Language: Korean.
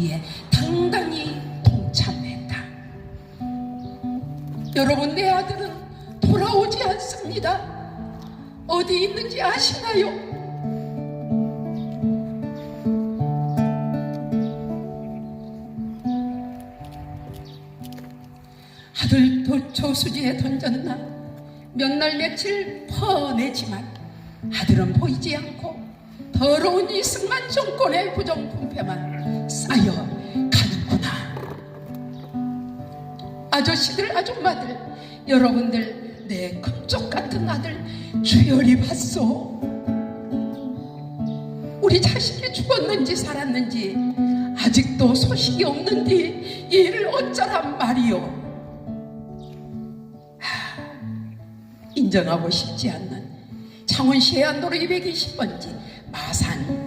에 당당히 동참했다. 여러분 내 아들은 돌아오지 않습니다. 어디 있는지 아시나요? 아들 도 저수지에 던졌나 몇 날 며칠 퍼내지만 아들은 보이지 않고 더러운 이 승만 정권의 부정분패만 쌓여 가는구나. 아저씨들 아줌마들 여러분들 내 금쪽 같은 아들 주열이 봤소. 우리 자식이 죽었는지 살았는지 아직도 소식이 없는데 이를 어쩌란 말이오. 인정하고 싶지 않는 창원시 해안도로 220번지 마산